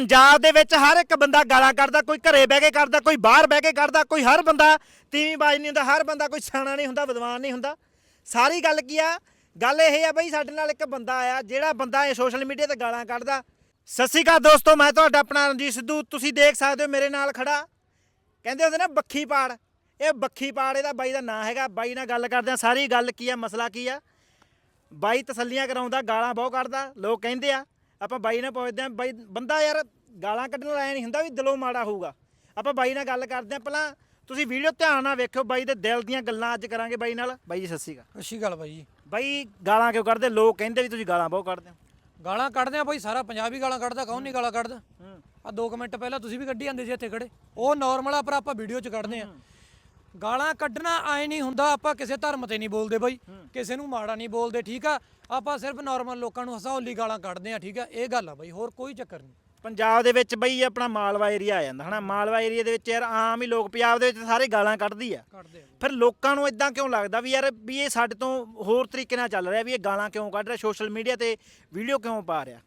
ਪੰਜਾਬ ਦੇ ਵਿੱਚ ਹਰ ਇੱਕ ਬੰਦਾ ਗਾਲਾਂ ਕੱਢਦਾ, ਕੋਈ ਘਰੇ ਬਹਿ ਕੇ ਕਰਦਾ, ਕੋਈ ਬਾਹਰ ਬਹਿ ਕੇ ਕੱਢਦਾ ਕੋਈ ਹਰ ਬੰਦਾ ਤੀਵੀਂ ਬਾਜ ਨਹੀਂ ਹੁੰਦਾ, ਹਰ ਬੰਦਾ ਕੋਈ ਸਿਆਣਾ ਨਹੀਂ ਹੁੰਦਾ, ਵਿਦਵਾਨ ਨਹੀਂ ਹੁੰਦਾ। ਸਾਰੀ ਗੱਲ ਕੀ ਆ? ਗੱਲ ਇਹ ਆ ਬਈ ਸਾਡੇ ਨਾਲ ਇੱਕ ਬੰਦਾ ਆਇਆ, ਜਿਹੜਾ ਬੰਦਾ ਇਹ ਸੋਸ਼ਲ ਮੀਡੀਆ ਤੇ ਗਾਲਾਂ ਕੱਢਦਾ। ਸਤਿ ਸ਼੍ਰੀ ਅਕਾਲ ਦੋਸਤੋ, ਮੈਂ ਤੁਹਾਡਾ ਆਪਣਾ ਰਣਜੀਤ ਸਿੱਧੂ, ਤੁਸੀਂ ਦੇਖ ਸਕਦੇ ਹੋ ਮੇਰੇ ਨਾਲ ਖੜਾ। ਕਹਿੰਦੇ ਹੁੰਦੇ ਨਾ ਬੱਖੀ ਪਾੜ। ਇਹ ਬੱਖੀ ਪਾੜ, ਇਹਦਾ ਬਾਈ ਦਾ ਨਾਂ ਹੈਗਾ, ਬਾਈ ਨਾਲ ਗੱਲ ਕਰਦੇ ਆ, ਸਾਰੀ ਗੱਲ ਕੀ ਆ, ਮਸਲਾ ਕੀ ਆ? ਬਾਈ ਤਸੱਲੀਆਂ ਕਰਾਉਂਦਾ, ਗਾਲਾਂ ਬਹੁਤ ਕੱਢਦਾ, ਲੋਕ ਕਹਿੰਦੇ ਆ ਆਪਾਂ ਬਾਈ ਨਾਲ ਪੁੱਛਦੇ ਆ ਬਾਈ ਬੰਦਾ ਯਾਰ ਗਾਲਾਂ ਕੱਢਣ ਵਾਲਾ ਐ ਨਹੀਂ ਹੁੰਦਾ ਵੀ ਦਿਲੋਂ ਮਾੜਾ ਹੋਊਗਾ। ਆਪਾਂ ਬਾਈ ਨਾਲ ਗੱਲ ਕਰਦੇ ਆ ਪਹਿਲਾਂ ਤੁਸੀਂ ਵੀਡੀਓ ਧਿਆਨ ਨਾਲ ਵੇਖਿਓ ਬਾਈ ਦੇ ਦਿਲ ਦੀਆਂ ਗੱਲਾਂ ਅੱਜ ਕਰਾਂਗੇ ਬਾਈ ਨਾਲ। ਬਾਈ ਜੀ ਸਤਿ ਸ਼੍ਰੀ ਅਕਾਲ। ਅੱਛੀ ਗੱਲ ਬਾਈ ਜੀ। ਬਾਈ ਗਾਲਾਂ ਕਿਉਂ ਕੱਢਦੇ? ਲੋਕ ਕਹਿੰਦੇ ਵੀ ਤੁਸੀਂ ਗਾਲਾਂ ਬਹੁਤ ਕੱਢਦੇ ਹੋ। ਗਾਲਾਂ ਕੱਢਦੇ ਆ ਬਾਈ ਸਾਰਾ ਪੰਜਾਬ ਹੀ ਗਾਲਾਂ ਕੱਢਦਾ ਕੌਣ ਨਹੀਂ ਗਾਲਾਂ ਕੱਢਦਾ? ਹੂੰ। ਆ 2 ਮਿੰਟ ਪਹਿਲਾਂ ਤੁਸੀਂ ਵੀ ਕੱਢੀ ਜਾਂਦੇ ਸੀ ਇੱਥੇ ਖੜੇ। ਉਹ ਨਾਰਮਲ ਆ ਪਰ ਆਪਾਂ ਵੀਡੀਓ 'ਚ ਕੱਢਦੇ ਆ ਗਾਲਾਂ ਕੱਢਣਾ ਆਏ ਨਹੀਂ ਹੁੰਦਾ ਆਪਾਂ ਕਿਸੇ ਧਰਮ ਤੇ ਨਹੀਂ ਬੋਲਦੇ ਬਾਈ। ਕਿਸੇ ਨੂੰ ਮਾੜਾ ਨਹੀਂ ਬੋਲਦੇ ਠੀਕ ਆ? ਆਪਾਂ ਸਿਰਫ ਨਾਰਮਲ ਲੋਕਾਂ ਨੂੰ ਹਸਾਉਲੀ ਗਾਲਾਂ ਕੱਢਦੇ ਆ ਠੀਕ ਆ? ਇਹ ਗੱਲ ਆ ਬਾਈ ਹੋਰ ਕੋਈ ਚੱਕਰ ਨਹੀਂ। ਪੰਜਾਬ ਦੇ ਵਿੱਚ ਬਈ ਆਪਣਾ ਮਾਲਵਾ ਏਰੀਆ ਆ ਜਾਂਦਾ ਹਨਾ? ਮਾਲਵਾ ਏਰੀਆ ਦੇ ਵਿੱਚ ਯਾਰ ਆਮ ਹੀ ਲੋਕ ਪੰਜਾਬ ਦੇ ਵਿੱਚ ਸਾਰੇ ਗਾਲਾਂ ਕੱਢਦੀ ਆ। ਕੱਢਦੇ ਆ ਫਿਰ ਲੋਕਾਂ ਨੂੰ ਇਦਾਂ ਕਿਉਂ ਲੱਗਦਾ ਵੀ ਯਾਰ ਵੀ ਇਹ ਸਾਡੇ ਤੋਂ ਹੋਰ ਤਰੀਕੇ ਨਾਲ ਚੱਲ ਰਿਹਾ ਵੀ ਇਹ ਗਾਲਾਂ ਕਿਉਂ ਕੱਢ ਰਿਹਾ ਸੋਸ਼ਲ ਮੀਡੀਆ ਤੇ ਵੀਡੀਓ ਕਿਉਂ ਪਾ ਰਿਹਾ?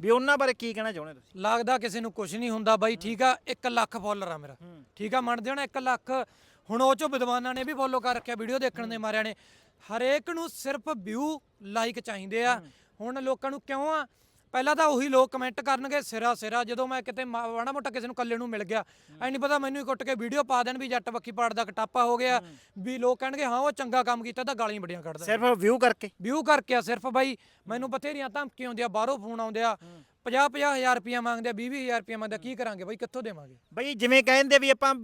ਵੀ ਉਹਨਾਂ ਬਾਰੇ ਕੀ ਕਹਿਣਾ ਚਾਹੁੰਦੇ ਤੁਸੀਂ? ਲੱਗਦਾ ਕਿਸੇ ਨੂੰ ਕੁਝ ਨਹੀਂ ਹੁੰਦਾ ਬਾਈ ਠੀਕ ਆ? 1 ਲੱਖ ਫਾਲੋਅਰ ਆ ਮੇਰਾ। ਠੀਕ ਆ? ਮੰਨਦੇ ਹੋ ਨਾ 1 ਲੱਖ ਹੁਣ ਉਹ ਚੋਂ ਵਿਦਵਾਨਾਂ ਨੇ ਵੀ ਫੋਲੋ ਕਰ ਰੱਖਿਆ ਵੀਡੀਓ ਦੇਖਣ ਦੇ ਮਾਰਿਆਂ ਨੇ। ਹਰੇਕ ਨੂੰ ਸਿਰਫ ਵਿਊ ਲਾਈਕ ਚਾਹੀਦੇ ਆ। ਹੁਣ ਲੋਕਾਂ ਨੂੰ ਕਿਉਂ ਆ? ਪਹਿਲਾਂ ਤਾਂ ਉਹੀ ਲੋਕ ਕਮੈਂਟ ਕਰਨਗੇ ਸਿਰਾ ਸਿਰਾ ਜਦੋਂ ਮੈਂ ਕਿਤੇ ਮਾ- ਮਾੜਾ ਮੋਟਾ ਕਿਸੇ ਨੂੰ ਕੱਲੇ ਨੂੰ ਮਿਲ ਗਿਆ। ਐ ਨਹੀਂ ਪਤਾ ਮੈਨੂੰ ਹੀ ਕੁੱਟ ਕੇ ਵੀਡੀਓ ਪਾ ਦੇਣ ਵੀ ਜੱਟ ਬੱਕੀ ਪਾੜ ਦਾ ਕਟਾਪਾ ਹੋ ਗਿਆ ਵੀ ਲੋਕ ਕਹਿਣਗੇ ਹਾਂ ਉਹ ਚੰਗਾ ਕੰਮ ਕੀਤਾ ਤਾਂ ਗਾਲੀਆਂ ਬੜੀਆਂ ਕੱਢਦਾ। ਸਿਰਫ ਵਿਊ ਕਰਕੇ। ਵਿਊ ਕਰਕੇ ਆ ਸਿਰਫ ਬਾਈ। ਮੈਨੂੰ ਬਥੇਰੀਆਂ ਧਮਕੀਆਂ ਆਉਂਦੀਆਂ ਬਾਹਰੋਂ ਫੋਨ ਆਉਂਦੇ ਆ 50 50 ਹਜ਼ਾਰ ਰੁਪਇਆ ਮੰਗਦੇ ਆ 20 20 ਹਜ਼ਾਰ ਰੁਪਇਆ ਮੰਗਦੇ ਆ ਕੀ ਕਰਾਂਗੇ ਬਾਈ ਕਿੱਥੋਂ ਦੇਵਾਂਗੇ? ਬਈ ਜਿਵੇਂ ਕਹਿੰਦੇ ਵੀ ਆਪਾਂ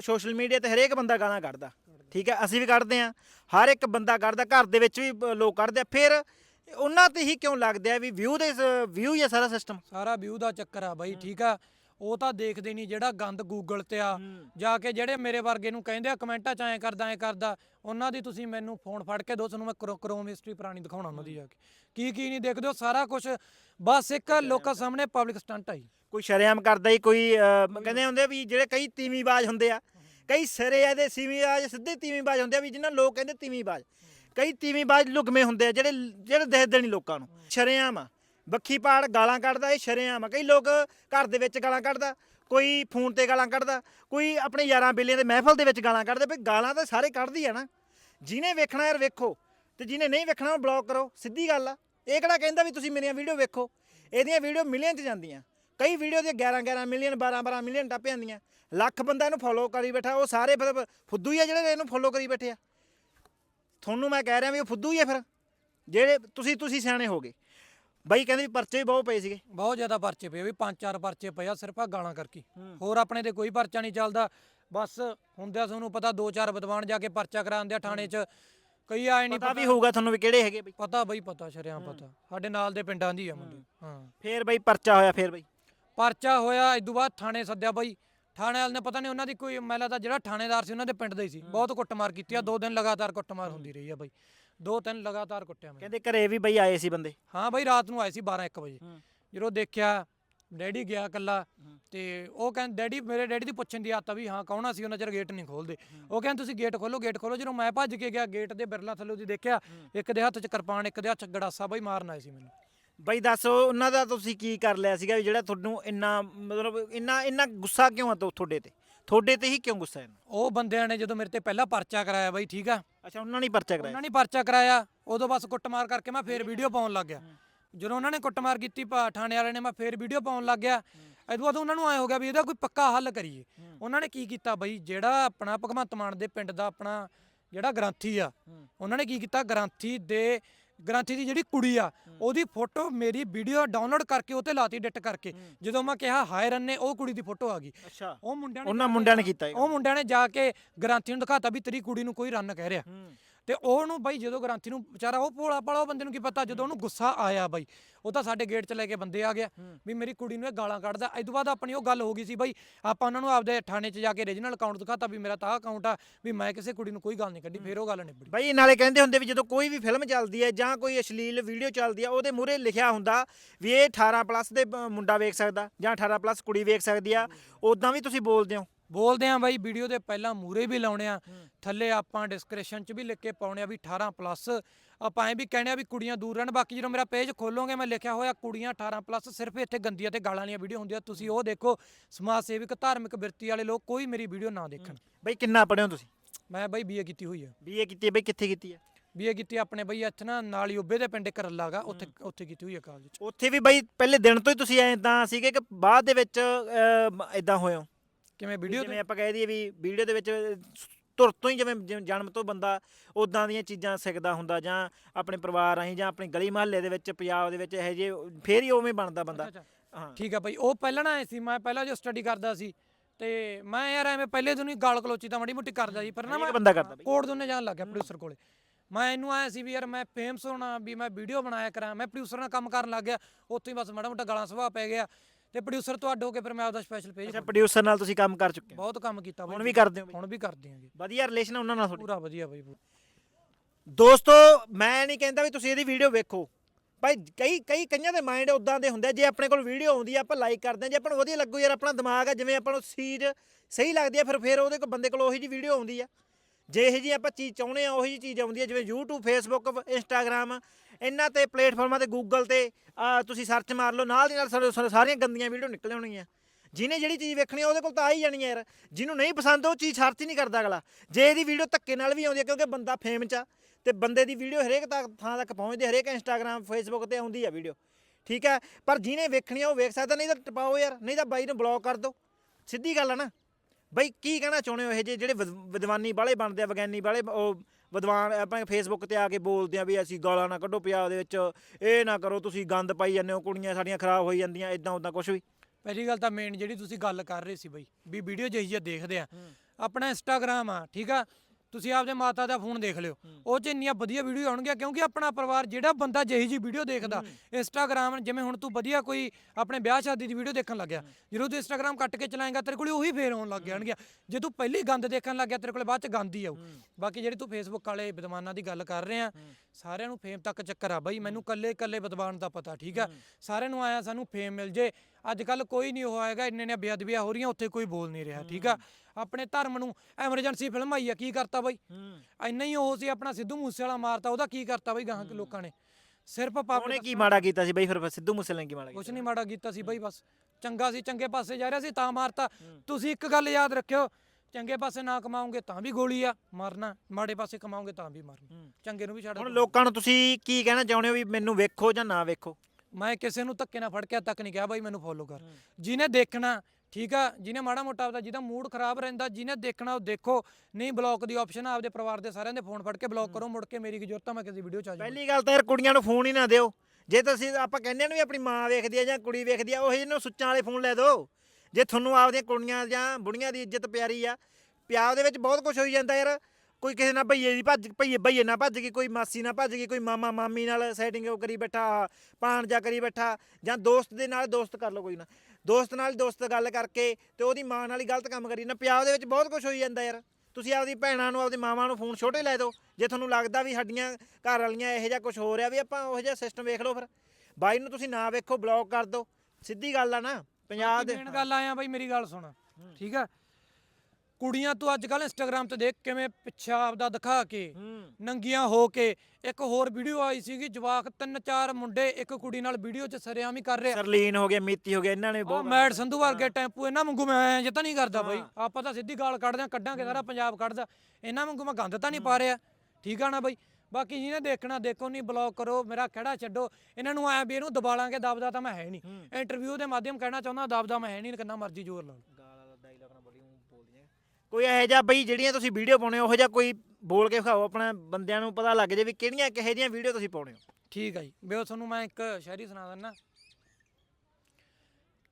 ਸੋਸ਼ਲ ਮੀਡੀਆ ਤੇ ਹਰੇਕ ਬੰਦਾ ਗਾਲਾਂ ਕੱਢਦਾ। ਠੀਕ ਹੈ ਅਸੀਂ ਵੀ ਕੱਢਦੇ ਆ ਹਰ ਇੱਕ ਬੰਦਾ ਕੱਢਦਾ ਘਰ ਦੇ ਵਿੱਚ ਵੀ ਬ- ਲੋਕ ਕੱਢਦੇ ਆ। ਫਿਰ ਉਹਨਾਂ ਤੇ ਹੀ ਕਿਉਂ ਲੱਗਦੇ ਆ ਵੀ ਵਿਊ ਦੇ ਵਿਊ ਹੀ ਆ ਸਾਰਾ ਸਿਸਟਮ ਸਾਰਾ ਵਿਊ ਦਾ ਚੱਕਰ ਆ ਬਾਈ ਠੀਕ ਆ? ਉਹ ਤਾਂ ਦੇਖਦੇ ਨਹੀਂ ਜਿਹੜਾ ਗੰਦ ਗੂਗਲ ਤੇ ਆ। ਜਾ ਕੇ ਜਿਹੜੇ ਮੇਰੇ ਵਰਗੇ ਨੂੰ ਕਹਿੰਦੇ ਆ ਕਮੈਂਟਾਂ ਚ ਐਂ ਕਰਦਾ ਐਂ ਕਰਦਾ ਉਹਨਾਂ ਦੀ ਤੁਸੀਂ ਮੈਨੂੰ ਫੋਨ ਫੜ ਕੇ ਦੋ ਤੁਹਾਨੂੰ ਮੈਂ ਕਰੋ- ਕ੍ਰੋਮ ਹਿਸਟਰੀ ਪੁਰਾਣੀ ਦਿਖਾਉਣਾ ਉਹਨਾਂ ਦੀ ਜਾ ਕੇ। ਕੀ ਕੀ ਨਹੀਂ ਦੇਖਦੇ ਹੋ ਸਾਰਾ ਕੁਝ ਬਸ ਇੱਕ ਲੋਕਾਂ ਸਾਹਮਣੇ ਪਬਲਿਕ ਸਟੰਟ ਆਈ ਕੋਈ ਸ਼ਰੇਆਮ ਕਰਦਾ ਹੀ ਕੋਈ ਅਹ, ਕਹਿੰਦੇ ਹੁੰਦੇ ਵੀ ਜਿਹੜੇ ਕਈ ਤੀਵੀਂ ਬਾਜ ਹੁੰਦੇ ਆ ਕਈ ਸਿਰੇ ਆ ਦੇ ਸੀਵੀਂ ਬਾਜ ਸਿੱਧੇ ਤੀਵੀਂ ਬਾਜ ਹੁੰਦੇ ਆ ਵੀ ਜਿਨ੍ਹਾਂ ਲੋਕ ਕਹਿੰਦੇ ਤੀਵੀਂ ਬਾਜ ਕਈ ਤੀਵੀਂ ਬਾਜ ਲੁਕਮੇ ਹੁੰਦੇ ਆ, ਜਿਹੜੇ ਜਿਹੜੇ ਦੇਖਦੇ ਨਹੀਂ ਲੋਕਾਂ ਨੂੰ। ਸ਼ਰੇਆਮ ਆ। ਬੱਖੀ ਪਾੜ ਗਾਲਾਂ ਕੱਢਦਾ, ਇਹ ਸ਼ਰੇਆਮ ਆ। ਕਈ ਲੋਕ ਘਰ ਦੇ ਵਿੱਚ ਗਾਲਾਂ ਕੱਢਦਾ, ਕੋਈ ਫੋਨ ਤੇ ਗਾਲਾਂ ਕੱਢਦਾ, ਕੋਈ ਆਪਣੇ ਯਾਰਾਂ ਬੇਲੀਆਂ ਦੇ ਮਹਿਫਲ ਦੇ ਵਿੱਚ ਗਾਲਾਂ ਕੱਢਦਾ, ਵੀ ਗਾਲਾਂ ਤਾਂ ਸਾਰੇ ਕੱਢਦੀ ਆ ਨਾ। ਜਿਹਨੇ ਵੇਖਣਾ ਯਾਰ ਵੇਖੋ, ਤੇ ਜਿਹਨੇ ਨਹੀਂ ਵੇਖਣਾ ਉਹ ਬਲੌਕ ਕਰੋ, ਸਿੱਧੀ ਗੱਲ ਆ। ਇਹ ਕਿਹੜਾ ਕਹਿੰਦਾ ਵੀ ਤੁਸੀਂ ਮੇਰੀਆਂ ਵੀਡੀਓ ਵੇਖੋ? ਇਹਦੀਆਂ ਵੀਡੀਓ ਮਿਲੀਅਨ ਚ ਜਾਂਦੀਆਂ। ਕਈ ਵੀਡੀਓ ਦੀਆਂ 11 11 ਮਿਲੀਅਨ 12 12 ਮਿਲੀਅਨ ਟੱਪ ਜਾਂਦੀਆਂ। ਲੱਖ ਬੰਦਾ ਇਹਨੂੰ ਫੋਲੋ ਕਰੀ ਬੈਠਾ, ਉਹ ਸਾਰੇ ਫਿਰ ਫੁੱਦੂ ਹੀ ਆ ਜਿਹੜੇ ਇਹਨੂੰ ਫੋਲੋ ਕਰੀ ਬੈਠੇ ਆ। ਤੁਹਾਨੂੰ ਮੈਂ ਕਹਿ ਰਿਹਾ ਵੀ ਉਹ ਫੁੱਦੂ ਹੀ ਆ ਫਿਰ। ਜਿਹੜੇ ਤੁਸੀਂ ਤੁਸੀਂ ਸਿਆਣੇ ਹੋਗੇ ਬਾਈ ਕਹਿੰਦੇ ਵੀ ਪਰਚੇ ਬਹੁਤ ਪਏ ਸੀਗੇ। ਬਹੁਤ ਜ਼ਿਆਦਾ ਪਰਚੇ ਪਏ ਵੀ ਪੰਜ ਚਾਰ ਪਰਚੇ ਪਏ ਆ ਸਿਰਫ ਆ ਗਾਲਾਂ ਕਰਕੇ। ਹੂੰ। ਹੋਰ ਆਪਣੇ ਤੇ ਕੋਈ ਪਰਚਾ ਨਹੀਂ ਚੱਲਦਾ। ਬਸ ਹੁੰਦਿਆ ਤੁਹਾਨੂੰ ਪਤਾ ਦੋ ਚਾਰ ਵਿਦਵਾਨ ਜਾ ਕੇ ਪਰਚਾ ਕਰਾਉਂਦੇ ਆ ਥਾਣੇ 'ਚ। ਕਈ ਆਏ ਨਹੀਂ ਪਤਾ ਵੀ ਹੋਊਗਾ ਤੁਹਾਨੂੰ ਵੀ ਕਿਹੜੇ ਹੈਗੇ ਬਈ। ਪਤਾ ਬਈ ਪਤਾ ਸ਼ਰਿਆਂ ਪਤਾ। ਸਾਡੇ ਨਾਲ ਦੇ ਪਿੰਡਾਂ ਦੀ ਆ ਮੁੰਡੇ। ਹਾਂ। ਫੇਰ ਬਈ ਪਰਚਾ ਹੋਇਆ ਫੇਰ ਬਈ। ਪਰਚਾ ਹੋਇਆ ਇਦੋਂ ਬਾਅਦ ਥਾਣੇ ਸੱਦਿਆ ਬਈ। ਥਾਣੇ ਵਾਲੇ ਨੇ ਪਤਾ ਨਹੀਂ ਉਹਨਾਂ ਦੀ ਕੋਈ ਮੈਲਾ ਤਾਂ ਜਿਹੜਾ ਥਾਣੇਦਾਰ ਸੀ ਉਹਨਾਂ ਦੇ ਪਿੰਡ ਦਾ ਹੀ ਸੀ। ਬਹੁਤ ਕੁੱਟਮਾਰ ਕੀਤੀ ਆ ਦੋ ਦਿਨ ਲਗਾਤਾਰ ਕੁੱਟਮਾਰ ਹੁੰਦੀ ਰਹੀ ਆ ਬਈ। ਦੋ ਤਿੰਨ ਲਗਾਤਾਰ ਕੁੱਟਿਆ ਮੈਨੂੰ ਕਹਿੰਦੇ ਘਰੇ ਵੀ ਬਈ ਆਏ ਸੀ ਬੰਦੇ। ਹਾਂ ਬਈ ਰਾਤ ਨੂੰ ਆਏ ਸੀ 12 1 ਵਜੇ। ਜਦੋਂ ਦੇਖਿਆ ਡੈਡੀ ਗਿਆ ਕੱਲਾ ਤੇ ਉਹ ਕਹਿੰਦੇ ਡੈਡੀ ਮੇਰੇ ਡੈਡੀ ਦੀ ਪੁੱਛਣ ਦੀ ਆਤਾ ਵੀ ਹਾਂ ਕੌਣਾ ਸੀ ਉਹਨਾਂ ਚਿਰ ਗੇਟ ਨਹੀਂ ਖੋਲਦੇ। ਉਹ ਕਹਿੰਦੇ ਤੁਸੀਂ ਗੇਟ ਖੋਲੋ ਗੇਟ ਖੋਲੋ। ਜਦੋਂ ਮੈਂ ਭੱਜ ਕੇ ਗਿਆ ਗੇਟ ਦੇ ਬਿਰਲਾ ਥੱਲੇ ਦੀ ਦੇਖਿਆ ਇੱਕ ਦੇ ਹੱਥ 'ਚ ਕਿਰਪਾਨ ਇੱਕ ਦੇ ਹੱਥ 'ਚ ਗੜਾਸਾ ਬਈ ਮਾਰਨ ਆਏ ਸੀ ਮੈਨੂੰ। ਬਈ ਦੱਸੋ ਉਹਨਾਂ ਦਾ ਤੁਸੀਂ ਕੀ ਕਰ ਲਿਆ ਸੀਗਾ ਵੀ ਜਿਹੜਾ ਤੁਹਾਨੂੰ ਇੰਨਾ ਮਤਲਬ ਇੰਨਾ ਇੰਨਾ ਗੁੱਸਾ ਕਿਉਂ ਆ ਤੋ- ਤੁਹਾਡੇ ਤੇ? ਤੁਹਾਡੇ ਤੇ ਹੀ ਕਿਉਂ ਗੁੱਸਾ ਹੈ ਉਹ ਬੰਦਿਆਂ ਨੇ ਜਦੋਂ ਮੇਰੇ ਤੇ ਪਹਿਲਾਂ ਪਰਚਾ ਕਰਾਇਆ ਬਈ ਠੀਕ ਆ? ਅੱਛਾ ਉਹਨਾਂ ਨੇ ਹੀ ਪਰਚਾ ਕਰਾਇਆ? ਉਹਨਾਂ ਨੇ ਪਰਚਾ ਕਰਾਇਆ। ਉਦੋਂ ਬਸ ਕੁੱਟਮਾਰ ਕਰਕੇ ਮੈਂ ਫੇਰ ਵੀਡੀਓ ਪਾਉਣ ਲੱਗ ਗਿਆ। ਜਦੋਂ ਉਹਨਾਂ ਨੇ ਕੁੱਟਮਾਰ ਕੀਤੀ ਭਾ- ਥਾਣੇ ਵਾਲੇ ਨੇ ਮੈਂ ਫੇਰ ਵੀਡੀਓ ਪਾਉਣ ਲੱਗ ਗਿਆ। ਇਦੋਂ ਬਾਅਦ ਉਹਨਾਂ ਨੂੰ ਆਏ ਹੋ ਗਿਆ ਵੀ ਇਹਦਾ ਕੋਈ ਪੱਕਾ ਹੱਲ ਕਰੀਏ। ਉਹਨਾਂ ਨੇ ਕੀ ਕੀਤਾ ਬਈ ਜਿਹੜਾ ਆਪਣਾ ਭਗਵੰਤ ਮਾਨ ਦੇ ਪਿੰਡ ਦਾ ਆਪਣਾ ਜਿਹੜਾ ਗ੍ਰੰਥੀ ਆ ਉਹਨਾਂ ਨੇ ਕੀ ਕੀਤਾ? ਗ੍ਰੰਥੀ ਦੇ ਗ੍ਰੰਥੀ ਦੀ ਜਿਹੜੀ ਕੁੜੀ ਆ ਉਹਦੀ ਫੋਟੋ ਮੇਰੀ ਵੀਡੀਓ ਡਾਊਨਲੋਡ ਕਰਕੇ ਉਹ ਤੇ ਲਾਤੀ ਡਿਟ ਕਰਕੇ। ਜਦੋਂ ਮੈਂ ਕਿਹਾ ਹਾਏ ਰੰਨੇ ਉਹ ਕੁੜੀ ਦੀ ਫੋਟੋ ਆ ਗਈ। ਅੱਛਾ। ਉਹ ਮੁੰਡਿਆਂ ਨੇ ਉਹਨਾਂ ਮੁੰਡਿਆਂ ਨੇ ਕੀਤਾ ਇਹ। ਉਹ ਮੁੰਡਿਆਂ ਨੇ ਜਾ ਕੇ ਗ੍ਰੰਥੀ ਨੂੰ ਦਿਖਾਤਾ ਵੀ ਤੇਰੀ ਕੁੜੀ ਨੂੰ ਕੋਈ ਰੰਨ ਕਹਿ ਰਿਹਾ। ਤੇ ਉਹਨੂੰ ਬਾਈ ਜਦੋਂ ਗ੍ਰਾਂਥੀ ਨੂੰ ਵਿਚਾਰਾ ਉਹ ਭੋਲਾ ਭਾਲਾ ਉਹ ਬੰਦੇ ਨੂੰ ਕੀ ਪਤਾ ਜਦੋਂ ਉਹਨੂੰ ਗੁੱਸਾ ਆਇਆ ਬਾਈ ਉਹ ਤਾਂ ਸਾਡੇ ਗੇਟ 'ਚ ਲੈ ਕੇ ਬੰਦੇ ਆ ਗਿਆ ਵੀ ਮੇਰੀ ਕੁੜੀ ਨੂੰ ਇਹ ਗਾਲਾਂ ਕੱਢਦਾ। ਤੋਂ ਬਾਅਦ ਆਪਣੀ ਉਹ ਗੱਲ ਹੋ ਗਈ ਸੀ ਬਾਈ ਆਪਾਂ ਉਹਨਾਂ ਨੂੰ ਆਪਦੇ ਥਾਣੇ 'ਚ ਜਾ ਕੇ ਰੀਜਨਲ ਅਕਾਊਂਟ ਦਿਖਾਤਾ ਵੀ ਮੇਰਾ ਤਾਂ ਅਕਾਊਂਟ ਆ ਵੀ ਮੈਂ ਕਿਸੇ ਕੁੜੀ ਨੂੰ ਕੋਈ ਗੱਲ ਨਹੀਂ ਕੱਢੀ ਫਿਰ ਉਹ ਗੱਲ ਨਿਬੜੀ। ਬਈ ਨਾਲੇ ਕਹਿੰਦੇ ਹੁੰਦੇ ਵੀ ਜਦੋਂ ਕੋਈ ਵੀ ਫਿਲਮ ਚੱਲਦੀ ਹੈ ਜਾਂ ਕੋਈ ਅਸ਼ਲੀਲ ਵੀਡੀਓ ਚੱਲਦੀ ਹੈ ਉਹਦੇ ਮੂਹਰੇ ਲਿਖਿਆ ਹੁੰਦਾ ਵੀ ਇਹ 18 ਪਲੱਸ ਦੇ ਮੁੰਡਾ ਵੇਖ ਸਕਦਾ ਜਾਂ 18 ਪਲੱਸ ਕੁੜੀ ਵੇਖ ਸਕਦੀ ਆ। ਉਦਾਂ ਵੀ ਤੁਸੀਂ ਬੋਲਦੇ ਹੋ? ਬੋਲਦੇ ਆ ਬਾਈ ਵੀਡੀਓ ਦੇ ਪਹਿਲਾਂ ਮੂਰੇ ਵੀ ਲਾਉਣੇ ਆ। ਥੱਲੇ ਆਪਾਂ ਡਿਸਕ੍ਰਿਪਸ਼ਨ 'ਚ ਵੀ ਲਿਖ ਕੇ ਪਾਉਣੇ ਆ ਵੀ 18 ਪਲੱਸ ਆਪਾਂ ਐ ਵੀ ਕਹਿੰਦੇ ਆ ਵੀ ਕੁੜੀਆਂ ਦੂਰ ਰਹਿਣ ਬਾਕੀ ਜਦੋਂ ਮੇਰਾ ਪੇਜ ਖੋਲੋਗੇ ਮੈਂ ਲਿਖਿਆ ਹੋਇਆ ਕੁੜੀਆਂ 18 ਪਲੱਸ ਸਿਰਫ ਇੱਥੇ ਗੰਦੀਆਂ ਤੇ ਗਾਲਾਂ ਵਾਲੀਆਂ ਵੀਡੀਓ ਹੁੰਦੀਆਂ। ਤੁਸੀਂ ਉਹ ਦੇਖੋ ਸਮਾਜ ਸੇਵਕ ਧਾਰਮਿਕ ਬਿਰਤੀ ਵਾਲੇ ਲੋਕ ਕੋਈ ਮੇਰੀ ਵੀਡੀਓ ਨਾ ਦੇਖਣ। ਬਈ ਕਿੰਨਾ ਪੜਿਓ ਤੁਸੀਂ? ਮੈਂ ਬਾਈ ਬੀਏ ਕੀਤੀ ਹੋਈ ਆ। ਬੀਏ ਕੀਤੀ ਹੈ ਬਈ ਕਿੱਥੇ ਕੀਤੀ ਹੈ ਬੀਏ ਕੀਤੀ ਆਪਣੇ ਬਈ ਇੱਥੇ ਨਾ ਨਾਲ ਹੀ ਉੱਬੇ ਦੇ ਪਿੰਡ ਕਰੱਲਾਗਾ ਉੱਥੇ ਉੱਥੇ ਕੀਤੀ ਹੋਈ ਆ ਕਾਲਜ 'ਚ ਉੱਥੇ ਵੀ ਬਈ ਪਹਿਲੇ ਦਿਨ ਤੋਂ ਹੀ ਤੁਸੀਂ ਐਂ ਤਾਂ ਸੀਗੇ ਕਿ ਬਾਅਦ ਦੇ ਵਿੱਚ ਇਦਾਂ ਹੋਏ ਹੋ? ਕਿਵੇਂ ਵੀਡੀਓ ਜਿਵੇਂ ਆਪਾਂ ਕਹਿ ਦਈਏ ਵੀ ਵੀਡੀਓ ਦੇ ਵਿੱਚ ਤੁਰ ਤੋਂ ਹੀ ਜਿਵੇਂ ਜਿਵੇਂ ਜਨਮ ਤੋਂ ਬੰਦਾ ਉਦਾਂ ਦੀਆਂ ਚੀਜ਼ਾਂ ਸਿੱਖਦਾ ਹੁੰਦਾ ਜਾਂ ਆਪਣੇ ਪਰਿਵਾਰ ਰਾਹੀਂ ਜਾਂ ਆਪਣੀ ਗਲੀ ਮਹੱਲੇ ਦੇ ਵਿੱਚ ਪੰਜਾਬ ਦੇ ਵਿੱਚ ਇਹੋ ਜਿਹੇ ਫੇਰ ਹੀ ਉਵੇਂ ਬਣਦਾ ਬੰਦਾ। ਹਾਂ। ਠੀਕ ਆ ਬਾਈ ਉਹ ਪਹਿਲਾਂ ਨਾ ਐ ਸੀ ਮੈਂ ਪਹਿਲਾਂ ਜੋ ਸਟੱਡੀ ਕਰਦਾ ਸੀ ਤੇ ਮੈਂ ਯਾਰ ਐਵੇਂ ਪਹਿਲੇ ਦਿਨ ਹੀ ਗਾਲ ਕਲੋਚੀ ਤਾਂ ਮਾੜੀ ਮੋਟੀ ਕਰਦਾ ਸੀ ਪਰ ਨਾ ਮੈਂ ਬੰਦਾ ਕਰਦਾ ਬਈ। ਕੋਡ ਦੋਨੇ ਜਾਣ ਲੱਗ ਗਿਆ ਪ੍ਰੋਡਿਊਸਰ ਕੋਲੇ। ਮੈਂ ਇਹਨੂੰ ਆਇਆ ਸੀ ਵੀ ਯਾਰ ਮੈਂ ਫੇਮਸ ਹੋਣਾ ਵੀ ਮੈਂ ਵੀਡੀਓ ਬਣਾਇਆ ਕਰਾਂ ਮੈਂ ਪ੍ਰੋਡਿਊਸਰ ਨਾਲ ਕੰਮ ਕਰਨ ਲੱਗ ਗਿਆ ਉੱਥੇ ਹੀ ਬਸ ਮਾੜਾ ਮੋਟਾ ਗਾਲਾਂ ਸੁਭਾਅ ਪੈ ਗਿਆ। ਤੇ ਪ੍ਰੋਡਿਊਸਰ ਤੋਂ ਅੱਡ ਹੋ ਕੇ ਫਿਰ ਮੈਂ ਆਪਦਾ ਸਪੈਸ਼ਲ ਪੇਜ ਅੱਛਾ ਪ੍ਰੋਡਿਊਸਰ ਨਾਲ ਤੁਸੀਂ ਕੰਮ ਕਰ ਚੁੱਕੇ ਹੋ? ਬਹੁਤ ਕੰਮ ਕੀਤਾ ਬਾਈ ਹੁਣ ਵੀ ਕਰਦੇ ਹੋ ਬਈ ਹੁਣ ਵੀ ਕਰਦੇ ਆਂਗੇ ਵਧੀਆ ਰਿਲੇਸ਼ਨ ਉਹਨਾਂ ਨਾਲ ਤੁਹਾਡੀ? ਪੂਰਾ ਵਧੀਆ ਬਾਈ ਪੂਰਾ। ਦੋਸਤੋ ਮੈਂ ਨਹੀਂ ਕਹਿੰਦਾ ਵੀ ਤੁਸੀਂ ਇਹਦੀ ਵੀਡੀਓ ਵੇਖੋ। ਭਾਈ ਕਈ ਕਈ ਕਈਆਂ ਦੇ ਮਾਈਂਡ ਉਦਾਂ ਦੇ ਹੁੰਦੇ ਆ, ਜੇ ਆਪਣੇ ਕੋਲ ਵੀਡੀਓ ਆਉਂਦੀ ਆ ਆਪਾਂ ਲਾਈਕ ਕਰਦੇ ਆ ਜੇ ਆਪਾਂ ਨੂੰ ਵਧੀਆ ਲੱਗੂ ਯਾਰ ਆਪਣਾ ਦਿਮਾਗ ਆ ਜਿਵੇਂ ਆਪਾਂ ਨੂੰ ਚੀਜ਼ ਸਹੀ ਲੱਗਦੀ ਆ ਫਿਰ ਫਿਰ ਉਹਦੇ ਕੋਲ ਬੰਦੇ ਕੋਲ ਉਹੀ ਜੀ ਵੀਡੀਓ ਆਉਂਦੀ ਆ। ਜੇ ਇਹ ਜੀ ਆਪਾਂ ਚੀਜ਼ ਚਾਹੁੰਦੇ ਆ ਉਹੀ ਜੀ ਚੀਜ਼ ਆਉਂਦੀ ਆ ਜਿਵੇਂ YouTube Facebook Instagram ਇਹਨਾਂ ਤੇ ਪਲੇਟਫਾਰਮਾਂ ਤੇ ਗੂਗਲ ਤੇ ਤੁਸੀਂ ਸਰਚ ਮਾਰ ਲਓ, ਨਾਲ ਦੀ ਨਾਲ ਸਾਡੇ- ਸਾਡੇ ਸਾਰੀਆਂ ਗੰਦੀਆਂ ਵੀਡੀਓ ਨਿਕਲ ਆਉਣਗੀਆਂ ਜਿਹਨੇ ਜਿਹੜੀ ਚੀਜ਼ ਵੇਖਣੀ ਆ, ਉਹਦੇ ਕੋਲ ਤਾਂ ਆ ਹੀ ਜਾਣੀ ਆ ਯਾਰ। ਜਿਹਨੂੰ ਨਹੀਂ ਪਸੰਦ, ਉਹ ਚੀਜ਼ ਸਰਚ ਹੀ ਨਹੀਂ ਕਰਦਾ ਅਗਲਾ। ਜੇ ਇਹਦੀ ਵੀਡੀਓ ਧੱਕੇ ਨਾਲ ਵੀ ਆਉਂਦੀ ਹੈ ਕਿਉਂਕਿ ਬੰਦਾ ਫੇਮ 'ਚ ਆ, ਤੇ ਬੰਦੇ ਦੀ ਵੀਡੀਓ ਹਰੇਕ ਤੱਕ ਥਾਂ ਤੱਕ ਪਹੁੰਚਦੀ ਹਰੇਕ ਇੰਸਟਾਗ੍ਰam ਫੇਸਬੁੱਕ ਤੇ ਆਉਂਦੀ ਆ ਵੀਡੀਓ। ਠੀਕ ਹੈ ਪਰ ਜਿਹਨੇ ਵੇਖਣੀ ਆ, ਉਹ ਵੇਖ ਸਕਦਾ, ਨਹੀਂ ਤਾਂ ਟਪਾਓ ਯਾਰ, ਨਹੀਂ ਤਾਂ ਬਾਈ ਨੂੰ ਬਲੌਕ ਕਰ ਦਿਓ ਸਿੱਧੀ ਗੱਲ ਆ ਨਾ। ਬਈ, ਕੀ ਕਹਿਣਾ ਚਾਹੁੰਦੇ ਹੋ ਇਹ ਜਿਹੇ ਜਿਹੜੇ ਵਿਦ- ਵਿਦਵਾਨੀ ਵਾਲੇ ਬਣਦੇ ਆ, ਵਿਗਿਆਨੀ ਵਾਲੇ, ਉਹ ਵਿਦਵਾਨ ਆਪਣੇ ਫੇਸਬੁੱਕ ਤੇ ਆ ਕੇ ਬੋਲਦੇ ਆ ਵੀ ਅਸੀਂ ਗਾਲਾਂ ਨਾ ਕੱਢੋ ਪੰਜਾਬ ਦੇ ਵਿੱਚ। ਇਹ ਨਾ ਕਰੋ ਤੁਸੀਂ ਗੰਦ ਪਾਈ ਜਾਂਦੇ ਹੋ ਕੁੜੀਆਂ ਸਾਡੀਆਂ ਖਰਾਬ ਹੋਈ ਜਾਂਦੀਆਂ ਇਦਾਂ ਉਦਾਂ ਕੁਝ ਵੀ। ਪਹਿਲੀ ਗੱਲ ਤਾਂ ਮੇਨ ਜਿਹੜੀ ਤੁਸੀਂ ਗੱਲ ਕਰ ਰਹੇ ਸੀ ਬਾਈ ਵੀ ਵੀਡੀਓ ਜਿਹੀ ਜਿਹੀ ਦੇਖਦੇ ਆ। ਆਪਣਾ ਇੰਸਟਾਗ੍ਰam ਆ ਠੀਕ ਆ? ਤੁਸੀਂ ਆਪਦੇ ਮਾਤਾ ਦਾ ਫੋਨ ਦੇਖ ਲਿਓ। ਉਹ 'ਚ ਇੰਨੀਆਂ ਵਧੀਆ ਵੀਡੀਓ ਆਉਣਗੀਆਂ ਕਿਉਂਕਿ ਆਪਣਾ ਪਰਿਵਾਰ ਜਿਹੜਾ ਬੰਦਾ ਜਿਹੀ ਜੀ ਵੀਡੀਓ ਦੇਖਦਾ ਇੰਸਟਾਗ੍ਰam ਜਿਵੇਂ ਹੁਣ ਤੂੰ ਵਧੀਆ ਕੋਈ ਆਪਣੇ ਵਿਆਹ ਸ਼ਾਦੀ ਦੀ ਵੀਡੀਓ ਦੇਖਣ ਲੱਗਿਆ ਜਦੋਂ ਤੂੰ ਇੰਸਟਾਗ੍ਰam ਕੱਟ ਕੇ ਚਲਾਏਗਾ ਤੇਰੇ ਕੋਲੇ ਉਹੀ ਫੇਰ ਆਉਣ ਲੱਗ ਜਾਣਗੇ ਜੇ ਤੂੰ ਪਹਿਲੀ ਗੰਦ ਦੇਖਣ ਲੱਗਿਆ ਤੇਰੇ ਕੋਲੇ ਬਾਅਦ ਚ ਗੰਦ ਹੀ ਆਊ। ਬਾਕੀ ਜਿਹੜੀ ਤੂੰ ਫੇਸਬੁੱਕ ਵਾਲੇ ਵਿਦਵਾਨਾਂ ਦੀ ਗੱਲ ਕਰ ਰਹੇ ਆ ਸਾਰਿਆਂ ਨੂੰ ਫੇਮ ਤੱਕ ਚੱਕਰ ਆ ਬਾਈ ਮੈਨੂੰ ਕੱਲੇ ਕੱਲੇ ਵਿਦਵਾਨ ਦਾ ਪਤਾ ਠੀਕ ਆ? ਸਾਰਿਆਂ ਨੂੰ ਆਇਆ ਸਾਨੂੰ ਫੇਮ ਮਿਲ ਜੇ ਅੱਜ ਕੱਲ ਕੋਈ ਨਹੀਂ ਉਹ ਆਏਗਾ ਇੰਨੇ ਨੇ ਬੇਅਦਬੀਆਂ ਹੋ ਰਹੀਆਂ ਉੱਥੇ ਕੋਈ ਬੋਲ ਨਹੀਂ ਰਿਹਾ ਠੀਕ ਆ? ਆਪਣੇ ਧਰਮ ਨੂੰ ਐਮਰਜੈਂਸੀ ਫਿਲਮ ਆਈ ਆ ਕੀ ਕਰਤਾ ਬਾਈ? ਇੰਨਾ ਹੀ ਉਹ ਸੀ ਆਪਣਾ ਸਿੱਧੂ ਮੂਸੇ ਵਾਲਾ ਮਾਰਤਾ ਉਹਦਾ ਕੀ ਕਰਤਾ ਬਾਈ ਗਾਹਾਂ ਲੋਕਾਂ ਨੇ? ਸਿਰਫ ਉਹਨੇ ਪਾਪੇ ਕੀ ਮਾੜਾ ਕੀਤਾ ਸੀ ਬਈ ਫਿਰ ਸਿੱਧੂ ਮੂਸੇਵਾਲੇ ਨੇ ਕੀ ਮਾੜਾ ਕੁਛ ਕੀਤਾ? ਨਹੀਂ ਮਾੜਾ ਕੀਤਾ ਸੀ ਬਾਈ ਬਸ। ਚੰਗਾ ਸੀ ਚੰਗੇ ਪਾਸੇ ਜਾ ਰਿਹਾ ਸੀ ਤਾਂ ਮਾਰਤਾ। ਤੁਸੀਂ ਇੱਕ ਗੱਲ ਯਾਦ ਰੱਖਿਓ ਚੰਗੇ ਪਾਸੇ ਨਾ ਕਮਾਓਗੇ ਤਾਂ ਵੀ ਗੋਲੀ ਆ ਮਾਰਨਾ। ਮਾੜੇ ਪਾਸੇ ਕਮਾਓਗੇ ਤਾਂ ਵੀ ਮਾਰਨਾ। ਚੰਗੇ ਨੂੰ ਵੀ ਛੱਡ ਹੁਣ। ਲੋਕਾਂ ਨੂੰ ਤੁਸੀਂ ਕੀ ਕਹਿਣਾ ਚਾਹੁੰਦੇ ਹੋ ਵੀ ਮੈਨੂੰ ਵੇਖੋ ਜਾਂ ਨਾ ਵੇਖੋ? ਮੈਂ ਕਿਸੇ ਨੂੰ ਧੱਕੇ ਨਾਲ ਫੜ ਕੇ ਤੱਕ ਨਹੀਂ ਕਿਹਾ ਬਾਈ ਮੈਨੂੰ ਫੋਲੋ ਕਰ। ਜਿਹਨੇ ਦੇਖਣਾ ਠੀਕ ਆ ਜਿਹਨੇ ਮਾੜਾ ਮੋਟਾ ਆਪਦਾ ਜਿਹਦਾ ਮੂਡ ਖਰਾਬ ਰਹਿੰਦਾ ਜਿਹਨੇ ਦੇਖਣਾ ਉਹ ਦੇਖੋ। ਨਹੀਂ ਬਲੌਕ ਦੀ ਆਪਸ਼ਨ ਆ ਆਪਦੇ ਪਰਿਵਾਰ ਦੇ ਸਾਰਿਆਂ ਦੇ ਫੋਨ ਫੜ ਕੇ ਬਲੌਕ ਕਰੋ ਮੁੜ ਕੇ ਮੇਰੀ ਕੀ ਜ਼ਰੂਰਤ ਆ ਮੈਂ ਕਿਸੇ ਵੀਡੀਓ ਚ ਆ ਜਾਊਂ ਪਹਿਲੀ ਗੱਲ ਤਾਂ ਯਾਰ ਕੁੜੀਆਂ ਨੂੰ ਫੋਨ ਹੀ ਨਾ ਦਿਓ। ਜੇ ਤੁਸੀਂ ਆਪਾਂ ਕਹਿੰਦੇ ਨਾ ਵੀ ਆਪਣੀ ਮਾਂ ਵੇਖਦੀ ਆ ਜਾਂ ਕੁੜੀ ਵੇਖਦੀ ਆ ਉਹ ਜਿਹਨੂੰ ਸੁੱਚਾਂ ਵਾਲੇ ਫੋਨ ਲੈ ਦਿਓ ਜੇ ਤੁਹਾਨੂੰ ਆਪਦੀਆਂ ਕੁੜੀਆਂ ਜਾਂ ਬੁੜੀਆਂ ਦੀ ਇੱਜ਼ਤ ਪਿਆਰੀ ਆ ਪਿਆਰ ਦੇ ਵਿੱਚ ਬਹੁਤ ਕੁਝ ਹੋਈ ਜਾਂਦਾ ਯਾਰ। ਕੋਈ ਕਿਸੇ ਨਾਲ ਭਈਏ ਦੀ ਭੱਜ ਭਈਏ ਭਈਏ ਨਾਲ ਭੱਜ ਗਈ ਕੋਈ ਮਾਸੀ ਨਾਲ ਭੱਜ ਗਈ ਕੋਈ ਮਾਮਾ ਮਾਮੀ ਨਾਲ ਸੈਟਿੰਗ ਉਹ ਕਰੀ ਬੈਠਾ ਪਾਣ ਜਾ ਕਰੀ ਬੈਠਾ ਜਾਂ ਦੋਸਤ ਦੇ ਨਾਲ ਦੋਸਤ ਕਰ ਲਓ ਕੋਈ ਨਾ। ਦੋਸਤ ਨਾਲ ਦੋਸਤ ਗੱਲ ਕਰਕੇ ਤੇ ਉਹਦੀ ਮਾਂ ਨਾਲ ਹੀ ਗਲਤ ਕੰਮ ਕਰੀ ਨਾ ਪਿਆਰ ਦੇ ਵਿੱਚ ਬਹੁਤ ਕੁਝ ਹੋਈ ਜਾਂਦਾ ਯਾਰ। ਤੁਸੀਂ ਆਪਦੀ ਭੈਣਾਂ ਨੂੰ ਆਪਦੀ ਮਾਵਾਂ ਨੂੰ ਫੋਨ ਛੋਟੇ ਲੈ ਦਿਓ। ਜੇ ਤੁਹਾਨੂੰ ਲੱਗਦਾ ਵੀ ਸਾਡੀਆਂ ਘਰ ਵਾਲੀਆਂ ਇਹੋ ਜਿਹਾ ਕੁਝ ਹੋ ਰਿਹਾ ਵੀ ਆਪਾਂ ਉਹੋ ਜਿਹਾ ਸਿਸਟਮ ਵੇਖ ਲਓ ਫਿਰ। ਬਾਈ ਨੂੰ ਤੁਸੀਂ ਨਾ ਵੇਖੋ ਬਲੌਕ ਕਰ ਦਿਓ। ਸਿੱਧੀ ਗੱਲ ਆ ਨਾ ਪੰਜਾਬ ਦੇ ਮੇਨ ਗੱਲ ਆਇਆ ਬਾਈ ਮੇਰੀ ਗੱਲ ਸੁਣ। ਠੀਕ ਆ? ਕੁੜੀਆਂ ਤੂੰ ਅੱਜ ਕੱਲ ਇੰਸਟਾਗ੍ਰam ਤੇ ਦੇਖ ਕਿਵੇਂ ਪਿੱਛਾ ਆਪਦਾ ਦਿਖਾ ਕੇ ਨੰਗੀਆਂ ਹੋ ਕੇ ਇੱਕ ਹੋਰ ਵੀਡੀਓ ਆਈ ਸੀਗੀ ਜਵਾਕ ਤਿੰਨ ਚਾਰ ਮੁੰਡੇ ਇੱਕ ਕੁੜੀ ਨਾਲ ਵੀਡੀਓ 'ਚ ਸਰਿਆਮ ਹੀ ਕਰ ਰਿਹਾ। ਸਰਲੀਨ ਹੋ ਗਿਆ ਮੀਤੀ ਹੋ ਗਿਆ ਇਹਨਾਂ ਨੇ ਬਹੁਤ ਮੈਡ ਸੰਧੂ ਵਰਗੇ ਟੈਂਪੂ ਇਹਨਾਂ ਵਾਂਗੂ ਮੈਂ ਜੇ ਤਾਂ ਨਹੀਂ ਕਰਦਾ ਬਾਈ। ਆਪਾਂ ਤਾਂ ਸਿੱਧੀ ਗਾਲ ਕੱਢਦੇ ਆ ਕੱਢਾਂਗੇ ਸਾਰਾ ਪੰਜਾਬ ਕੱਢਦਾ। ਇਹਨਾਂ ਵਾਂਗੂ ਮੈਂ ਗੰਦ ਤਾਂ ਨਹੀਂ ਪਾ ਰਿਹਾ। ਠੀਕ ਆ ਨਾ ਬਾਈ? ਬਾਕੀ ਜਿਹਨੇ ਦੇਖਣਾ ਦੇਖੋ ਨਹੀਂ ਬਲੌਕ ਕਰੋ ਮੇਰਾ ਖੜਾ ਛੱਡੋ। ਇਹਨਾਂ ਨੂੰ ਐ ਵੀ ਇਹਨੂੰ ਦਬਾਲਾਂਗੇ ਦਬਦਾ ਤਾਂ ਮੈਂ ਹੈ ਨਹੀਂ। ਇੰਟਰਵਿਊ ਦੇ ਮਾਧਿਅਮ ਕਹਿਣਾ ਚਾਹੁੰਦਾ ਦਬਦਾ ਮੈਂ ਹੈ ਨਹੀਂ ਕਿੰਨਾ ਮਰਜ਼ੀ ਜ਼ੋਰ ਲਾ ਲਓ। ਕੋਈ ਇਹੋ ਜਿਹਾ ਬਈ ਜਿਹੜੀਆਂ ਤੁਸੀਂ ਵੀਡੀਓ ਪਾਉਣੇ ਹੋ ਉਹੋ ਜਿਹਾ ਕੋਈ ਬੋਲ ਕੇ ਵਿਖਾਓ ਆਪਣਾ ਬੰਦਿਆਂ ਨੂੰ ਪਤਾ ਲੱਗ ਜੇ ਵੀ ਕਿਹੜੀਆਂ ਕਿਹੋ ਜਿਹੀਆਂ ਵੀਡੀਓ ਤੁਸੀਂ ਪਾਉਣੇ ਹੋ। ਠੀਕ ਆ ਜੀ। ਬਿਓ ਤੁਹਾਨੂੰ ਮੈਂ ਇੱਕ ਸ਼ਾਇਰੀ ਸੁਣਾ ਦਿੰਦਾ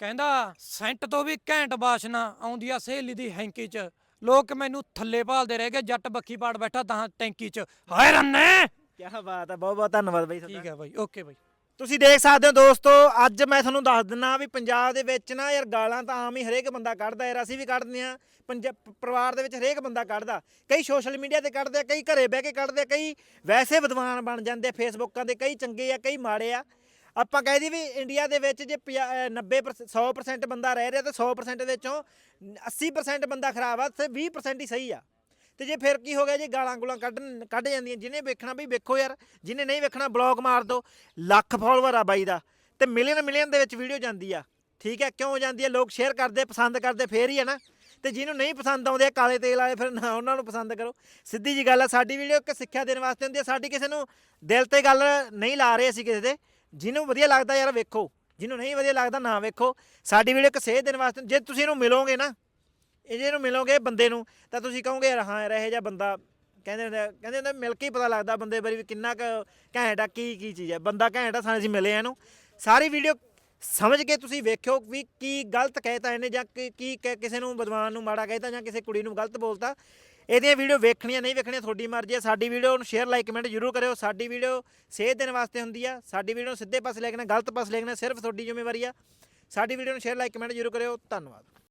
ਕਹਿੰਦਾ ਸੈਂਟ ਤੋਂ ਵੀ ਘੈਂਟ ਬਾਸ਼ਨਾ ਆਉਂਦੀ ਆ ਸਹੇਲੀ ਦੀ ਹੈਂਕੀ 'ਚ। ਲੋਕ ਮੈਨੂੰ ਥੱਲੇ ਭਾਲਦੇ ਰਹਿ ਗਏ ਜੱਟ ਬੱਖੀ ਪਾੜ ਬੈਠਾ ਤਾਂ ਟੈਂਕੀ 'ਚ। ਹਾਏ ਰੰਨੇ! ਕੀ ਬਾਤ ਹੈ ਬਹੁਤ ਬਹੁਤ ਧੰਨਵਾਦ ਬਈ ਤੁਹਾਡਾ। ਠੀਕ ਹੈ ਬਾਈ ਓਕੇ ਬਾਈ। ਤੁਸੀਂ ਦੇਖ ਸਕਦੇ ਹੋ ਦੋਸਤੋ, ਅੱਜ ਮੈਂ ਤੁਹਾਨੂੰ ਦੱਸ ਦਿੰਨਾ ਵੀ ਪੰਜਾਬ ਦੇ ਵਿੱਚ ਨਾ ਯਾਰ ਗਾਲਾਂ ਤਾਂ ਆਮ ਹੀ ਹਰੇਕ ਬੰਦਾ ਕੱਢਦਾ ਯਾਰ, ਅਸੀਂ ਵੀ ਕੱਢਦੇ ਆ ਪਰਿਵਾਰ ਦੇ ਵਿੱਚ ਹਰੇਕ ਬੰਦਾ ਕੱਢਦਾ। ਕਈ ਸੋਸ਼ਲ ਮੀਡੀਆ ਤੇ ਕੱਢਦੇ ਆ, ਕਈ ਘਰੇ ਬਹਿ ਕੇ ਕੱਢਦੇ ਆ, ਕਈ ਵੈਸੇ ਵਿਦਵਾਨ ਬਣ ਜਾਂਦੇ ਆ ਫੇਸਬੁੱਕਾਂ ਦੇ, ਕਈ ਚੰਗੇ ਆ, ਕਈ ਮਾੜੇ ਆ। ਆਪਾਂ ਕਹਿ ਦਈਏ ਵੀ ਇੰਡੀਆ ਦੇ ਵਿੱਚ ਜੇ ਪੰਜਾਹ- ਅਹ 90% 100% ਬੰਦਾ ਰਹਿ ਰਿਹਾ ਤਾਂ 100% ਵਿੱਚੋਂ 80% ਬੰਦਾ ਖਰਾਬ ਆ, ਤੇ 20% ਹੀ ਸਹੀ ਆ। ਤੇ ਜੇ ਫਿਰ ਕੀ ਹੋ ਗਿਆ ਜੀ? ਗਾਲਾਂ ਗੁਲਾਂ ਕੱਢਣ, ਕੱਢ ਜਾਂਦੀਆਂ। ਜਿਹਨੇ ਵੇਖਣਾ ਵੀ ਵੇਖੋ ਯਾਰ, ਜਿਹਨੇ ਨਹੀਂ ਵੇਖਣਾ ਬਲੌਗ ਮਾਰ ਦਿਓ ਲੱਖ ਫਾਲੋਅਰ ਆ ਬਾਈ ਦਾ। ਤੇ ਮਿਲੀਅਨ ਮਿਲੀਅਨ ਦੇ ਵਿੱਚ ਵੀਡੀਓ ਜਾਂਦੀ ਆ। ਠੀਕ ਹੈ? ਕਿਉਂ ਜਾਂਦੀ ਹੈ ਲੋਕ ਸ਼ੇਅਰ ਕਰਦੇ, ਪਸੰਦ ਕਰਦੇ, ਫੇਰ ਹੀ ਹੈ ਨਾ। ਤੇ ਜਿਹਨੂੰ ਨਹੀਂ ਪਸੰਦ ਆਉਂਦੇ ਆ, ਕਾਲੇ ਤੇਲ ਵਾਲੇ, ਫਿਰ ਨਾ ਉਹਨਾਂ ਨੂੰ ਪਸੰਦ ਕਰੋ। ਸਿੱਧੀ ਜੀ ਗੱਲ ਆ, ਸਾਡੀ ਵੀਡੀਓ ਇੱਕ ਸਿੱਖਿਆ ਦੇਣ ਵਾਸਤੇ ਹੁੰਦੀ ਹੈ ਸਾਡੀ ਕਿਸੇ ਨੂੰ ਦਿਲ ਤੇ ਗੱਲ ਨਹੀਂ ਲਾ ਰਹੇ ਅਸੀਂ ਕਿਸੇ ਦੇ। ਜਿਹਨੂੰ ਵਧੀਆ ਲੱਗਦਾ ਯਾਰ ਵੇਖੋ। ਜਿਹਨੂੰ ਨਹੀਂ ਵਧੀਆ ਲੱਗਦਾ ਨਾ ਵੇਖੋ। ਸਾਡੀ ਵੀਡੀਓ ਇੱਕ ਸੇਧ ਦੇਣ ਵਾਸਤੇ ਜੇ ਤੁਸੀਂ ਇਹਨੂੰ ਮਿਲੋਗੇ ਨਾ ਇਹ ਜੇ ਇਹਨੂੰ ਮਿਲੋਗੇ ਬੰਦੇ ਨੂੰ, ਤਾਂ ਤੁਸੀਂ ਕਹੋਗੇ, ਯਾਰ ਹਾਂ ਯਾਰ, ਇਹ ਜਿਹਾ ਬੰਦਾ, ਕਹਿੰਦੇ ਹੁੰਦੇ ਕਹਿੰਦੇ ਹੁੰਦੇ ਮਿਲ ਕੇ ਹੀ ਪਤਾ ਲੱਗਦਾ ਬੰਦੇ ਬਾਰੇ ਵੀ ਕਿੰਨਾ ਕੁ ਘੈਂਟ ਆ, ਕੀ ਕੀ ਚੀਜ਼ ਹੈ ਬੰਦਾ ਘੈਂਟ ਆ, ਸਾਨੂੰ ਅਸੀਂ ਮਿਲੇ ਆ ਇਹਨੂੰ। ਸਾਰੀ ਵੀਡੀਓ ਸਮਝ ਕੇ ਤੁਸੀਂ ਵੇਖਿਓ ਵੀ ਕੀ ਗਲਤ ਕਹਿਤਾ ਇਹਨੇ, ਜਾਂ ਕੀ ਕੀ ਕਹਿ- ਕਿਸੇ ਨੂੰ ਵਿਦਵਾਨ ਨੂੰ ਮਾੜਾ ਕਹਿਤਾ, ਜਾਂ ਕਿਸੇ ਕੁੜੀ ਨੂੰ ਗਲਤ ਬੋਲਤਾ। ਇਹਦੀਆਂ ਵੀਡੀਓ ਵੇਖਣੀਆਂ, ਨਹੀਂ ਵੇਖਣੀਆਂ, ਤੁਹਾਡੀ ਮਰਜ਼ੀ ਆ। ਸਾਡੀ ਵੀਡੀਓ ਨੂੰ ਸ਼ੇਅਰ ਲਾਈਕ ਕਮੈਂਟ ਜ਼ਰੂਰ ਕਰਿਓ। ਸਾਡੀ ਵੀਡੀਓ ਸੇਧ ਦੇਣ ਵਾਸਤੇ ਹੁੰਦੀ ਆ। ਸਾਡੀ ਵੀਡੀਓ ਨੂੰ ਸਿੱਧੇ ਪਾਸੇ ਲੈ ਕੇ ਨਾ ਗਲਤ ਪਾਸੇ ਲੈ ਕੇ ਨਾ ਸਿਰਫ ਤੁਹਾਡੀ ਜ਼ਿੰਮੇਵਾਰੀ ਆ। ਸਾਡੀ ਵੀਡੀਓ ਨੂੰ ਸ਼ੇਅਰ ਲਾਈਕ ਕਮੈਂਟ ਜ਼ਰੂਰ ਕਰਿਓ। ਧੰਨਵਾਦ।